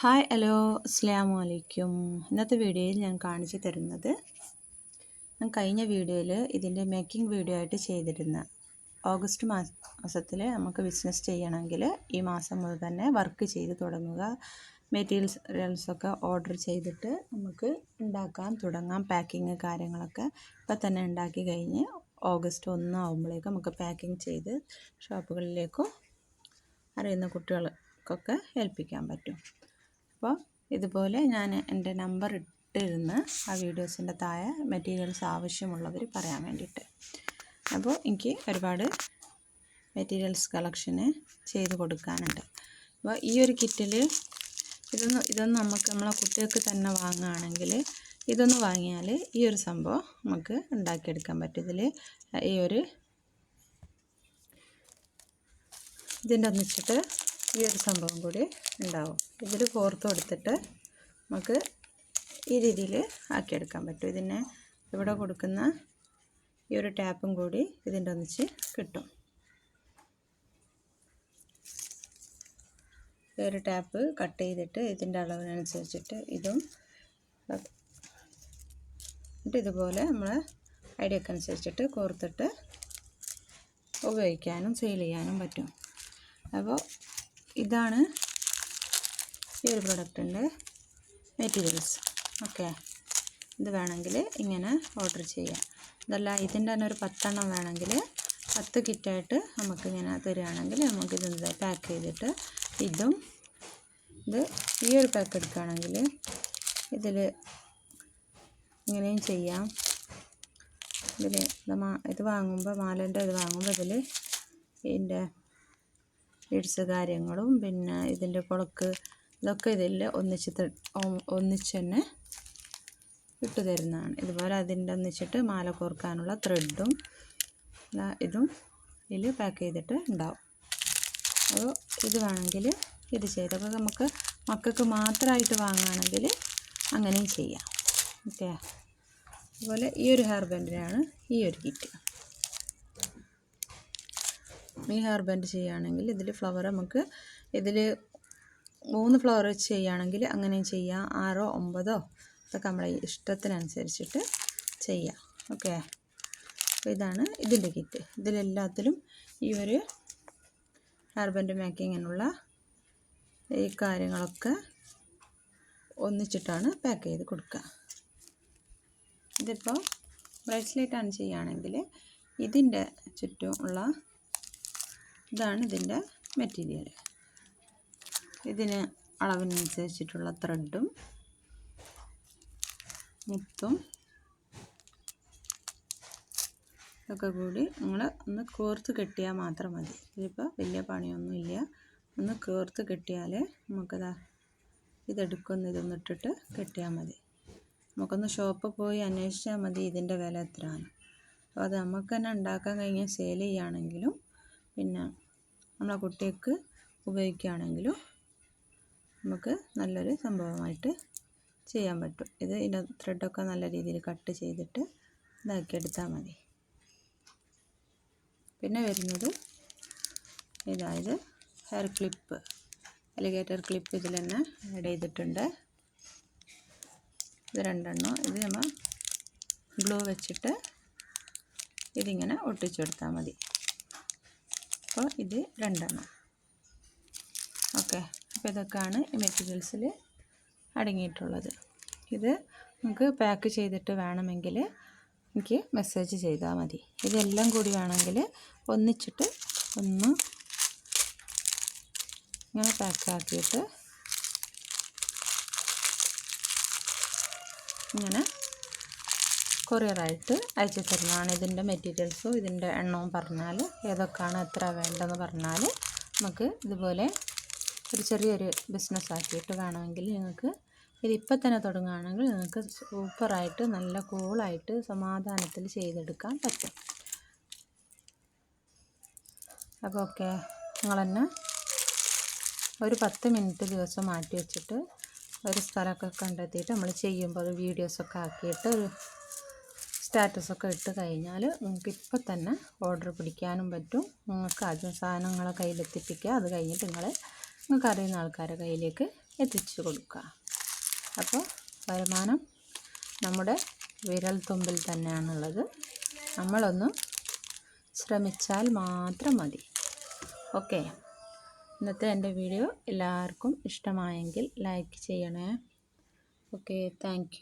Hi hello അസ്സാം വലൈക്കും ഇന്നത്തെ വീഡിയോയിൽ ഞാൻ കാണിച്ചു തരുന്നത് ഞാൻ കഴിഞ്ഞ വീഡിയോയിൽ ഇതിന്റെ മേക്കിംഗ് വീഡിയോ ആയിട്ട് ചെയ്തിരുന്ന ഓഗസ്റ്റ് മാസത്തിൽ നമുക്ക് ബിസിനസ് ചെയ്യണമെങ്കിൽ ഈ മാസം മുതൽ തന്നെ വർക്ക് ചെയ്ത് തുടങ്ങുക. മെറ്റീരിയൽസ് ഒക്കെ ഓർഡർ ചെയ്തിട്ട് നമുക്ക് ഉണ്ടാക്കാൻ തുടങ്ങാം പാക്കിങ് കാര്യങ്ങളൊക്കെ ഇപ്പം തന്നെ ഉണ്ടാക്കി കഴിഞ്ഞ് ഓഗസ്റ്റ് ഒന്നാകുമ്പോഴേക്കും നമുക്ക് പാക്കിങ് ചെയ്ത് ഷോപ്പുകളിലേക്കും അറിയുന്ന കുട്ടികൾക്കൊക്കെ ഏൽപ്പിക്കാൻ പറ്റും. അപ്പോൾ ഇതുപോലെ ഞാൻ എന്റെ നമ്പർ ഇട്ടിരുന്ന് ആ വീഡിയോസിന്റെ താഴെ മെറ്റീരിയൽസ് ആവശ്യമുള്ളവർ പറയാൻ വേണ്ടിയിട്ട്. അപ്പോൾ എനിക്ക് ഒരുപാട് മെറ്റീരിയൽസ് കളക്ഷന് ചെയ്ത് കൊടുക്കാനുണ്ട്. അപ്പോൾ ഈ ഒരു കിറ്റിൽ ഇതൊന്ന് ഇതൊന്ന് നമുക്ക് നമ്മളെ കുട്ടികൾക്ക് തന്നെ വാങ്ങുകയാണെങ്കിൽ ഇതൊന്ന് വാങ്ങിയാൽ ഈ ഒരു സംഭവം നമുക്ക് ഉണ്ടാക്കിയെടുക്കാൻ പറ്റും. ഇതിൽ ഈ ഒരു ഇതിന്റെ ഒന്നിച്ചിട്ട് ഈ ഒരു സംഭവം കൂടി ഉണ്ടാവും. ഇതിൽ കോർത്ത് കൊടുത്തിട്ട് നമുക്ക് ഈ രീതിയിൽ ആക്കിയെടുക്കാൻ പറ്റും. ഇതിനെ ഇവിടെ കൊടുക്കുന്ന ഈ ഒരു ടാപ്പും കൂടി ഇതിന്റെ ഒന്നിച്ച് കിട്ടും. ഈ ഒരു ടാപ്പ് കട്ട് ചെയ്തിട്ട് ഇതിന്റെ അളവിനനുസരിച്ചിട്ട് ഇതും എന്നിട്ട് ഇതുപോലെ നമ്മൾ ഐഡിയക്ക് അനുസരിച്ചിട്ട് കോർത്തിട്ട് ഉപയോഗിക്കാനും സെയിൽ ചെയ്യാനും പറ്റും. അപ്പോൾ ഇതാണ് ഈ ഒരു പ്രൊഡക്റ്റിന്റെ മെറ്റീരിയൽസ് ഓക്കെ ഇത് വേണമെങ്കിൽ ഇങ്ങനെ ഓർഡർ ചെയ്യാം. ഇതല്ല ഇതിന്റെ തന്നെ ഒരു പത്തെണ്ണം വേണമെങ്കിൽ പത്ത് കിറ്റായിട്ട് നമുക്ക് ഇങ്ങനെ തരികയാണെങ്കിൽ നമുക്കിത് പാക്ക് ചെയ്തിട്ട് ഇതും ഇത് ഈ ഒരു പാക്ക് എടുക്കുകയാണെങ്കിൽ ഇതിൽ ഇങ്ങനെയും ചെയ്യാം. ഇതിൽ ഇത് വാങ്ങുമ്പോൾ മാലേന്റെ ഇത് വാങ്ങുമ്പോൾ ഇതിൽ ഇതിന്റെ ബീഡ്സ് കാര്യങ്ങളും പിന്നെ ഇതിന്റെ കുളക്ക് ഇതൊക്കെ ഇതിൽ ഒന്നിച്ച് ഒന്നിച്ച് തന്നെ ഇട്ട് തരുന്നതാണ്. ഇതുപോലെ അതിന്റെ ഒന്നിച്ചിട്ട് മാല കോർക്കാനുള്ള ത്രെഡും ഇതും ഇതിൽ പാക്ക് ചെയ്തിട്ട് ഉണ്ടാവും. അപ്പോൾ ഇത് വേണമെങ്കിൽ ഇത് ചെയ്ത് അപ്പോൾ നമുക്ക് മക്കൾക്ക് മാത്രമായിട്ട് വാങ്ങുകയാണെങ്കിൽ അങ്ങനെയും ചെയ്യാം. ഓക്കെ? അതുപോലെ ഈ ഒരു ഹെയർ ബാൻഡിനാണ് ഈ ഒരു കിറ്റ് ഈ ഹെയർ ബാൻഡ് ചെയ്യുകയാണെങ്കിൽ ഇതിൽ ഫ്ലവർ നമുക്ക് ഇതിൽ മൂന്ന് ഫ്ലവർ വെച്ച് ചെയ്യുകയാണെങ്കിൽ അങ്ങനെയും ചെയ്യാം. ആറോ ഒമ്പതോ അതൊക്കെ നമ്മളെ ഇഷ്ടത്തിനനുസരിച്ചിട്ട് ചെയ്യാം. ഓക്കെ അപ്പോൾ ഇതാണ് ഇതിന്റെ കിറ്റ് ഇതിലെല്ലാത്തിലും ഈ ഒരു ഹെയർ ബാൻഡ് മേക്കിങ്ങിനുള്ള ഈ കാര്യങ്ങളൊക്കെ ഒന്നിച്ചിട്ടാണ് പാക്ക് ചെയ്ത് കൊടുക്കുക. ഇതിപ്പോൾ ബ്രേസ്ലെറ്റാണ് ചെയ്യുകയാണെങ്കിൽ ഇതിന്റെ ചുറ്റും ഉള്ള ഇതാണ് ഇതിന്റെ മെറ്റീരിയൽ. ഇതിന് അളവിനനുസരിച്ചിട്ടുള്ള ത്രെഡും മുത്തും ഒക്കെ കൂടി നിങ്ങൾ ഒന്ന് കോർത്ത് കെട്ടിയാൽ മാത്രം മതി. ഇതിപ്പോൾ വലിയ പണിയൊന്നുമില്ല ഒന്ന് കോർത്ത് കെട്ടിയാൽ നമുക്കതാ ഇതെടുക്കുന്ന ഇതൊന്ന് ഇട്ടിട്ട് കെട്ടിയാൽ മതി. നമുക്കൊന്ന് ഷോപ്പിൽ പോയി അന്വേഷിച്ചാൽ മതി ഇതിന്റെ വില എത്രയാണ്. അപ്പോൾ അത് നമുക്ക് തന്നെ ഉണ്ടാക്കാൻ കഴിഞ്ഞാൽ സെയിൽ ചെയ്യുകയാണെങ്കിലും പിന്നെ നമ്മളെ കുട്ടികൾക്ക് ഉപയോഗിക്കുകയാണെങ്കിലും നമുക്ക് നല്ലൊരു സംഭവമായിട്ട് ചെയ്യാൻ പറ്റും. ഇത് ഇതിന്റെ ത്രെഡൊക്കെ നല്ല രീതിയിൽ കട്ട് ചെയ്തിട്ട് ഇതാക്കിയെടുത്താൽ മതി. പിന്നെ വരുന്നത് ഇതായത് ഹെയർ ക്ലിപ്പ് അലിഗേറ്റർ ക്ലിപ്പ് ഇതിൽ തന്നെ ആഡ് ചെയ്തിട്ടുണ്ട്. ഇത് രണ്ടെണ്ണം ഇത് നമ്മൾ ഗ്ലൂ വെച്ചിട്ട് ഇതിങ്ങനെ ഒട്ടിച്ചെടുത്താൽ മതി. അപ്പോൾ ഇത് രണ്ടെണ്ണം. ഓക്കെ. അപ്പോൾ ഇതൊക്കെയാണ് ഈ മെറ്റീരിയൽസിൽ അടങ്ങിയിട്ടുള്ളത്. ഇത് നമുക്ക് പാക്ക് ചെയ്തിട്ട് വേണമെങ്കിൽ എനിക്ക് മെസ്സേജ് ചെയ്താൽ മതി. ഇതെല്ലാം കൂടി വേണമെങ്കിൽ ഒന്നിച്ചിട്ട് ഒന്ന് ഇങ്ങനെ പാക്കാക്കിയിട്ട് ഇങ്ങനെ കൊറിയറായിട്ട് അയച്ചു തരുന്നതാണ്. ഇതിന്റെ മെറ്റീരിയൽസും ഇതിന്റെ എണ്ണവും പറഞ്ഞാൽ ഏതൊക്കെയാണ് എത്ര വേണ്ടതെന്ന് പറഞ്ഞാൽ നമുക്ക് ഇതുപോലെ ഒരു ചെറിയൊരു ബിസിനസ് ആക്കിയിട്ട് വേണമെങ്കിൽ നിങ്ങൾക്ക് ഇതിപ്പോൾ തന്നെ തുടങ്ങുകയാണെങ്കിൽ നിങ്ങൾക്ക് സൂപ്പറായിട്ട് നല്ല കൂളായിട്ട് സമാധാനത്തിൽ ചെയ്തെടുക്കാൻ പറ്റും. അപ്പോൾ ഓക്കെ നിങ്ങൾ തന്നെ ഒരു പത്ത് മിനിറ്റ് ദിവസം മാറ്റി വെച്ചിട്ട് ഒരു സ്ഥലമൊക്കെ കണ്ടെത്തിയിട്ട് നമ്മൾ ചെയ്യുമ്പോൾ വീഡിയോസൊക്കെ ആക്കിയിട്ട് ഒരു സ്റ്റാറ്റസൊക്കെ ഇട്ട് കഴിഞ്ഞാൽ നിങ്ങൾക്ക് ഇപ്പം തന്നെ ഓർഡർ പിടിക്കാനും പറ്റും. നിങ്ങൾക്ക് ആദ്യം സാധനങ്ങളെ കയ്യിലെത്തിപ്പിക്കുക. അത് കഴിഞ്ഞിട്ട് നിങ്ങൾ നിങ്ങൾക്ക് അറിയുന്ന ആൾക്കാരെ കയ്യിലേക്ക് എത്തിച്ചു കൊടുക്കുക. അപ്പോൾ വരുമാനം നമ്മുടെ വിരൽ തുമ്പിൽ തന്നെയാണുള്ളത്. നമ്മളൊന്ന് ശ്രമിച്ചാൽ മാത്രം മതി. ഓക്കെ. ഇന്നത്തെ എന്റെ വീഡിയോ എല്ലാവർക്കും ഇഷ്ടമായെങ്കിൽ ലൈക്ക് ചെയ്യണേ. ഓക്കെ. താങ്ക്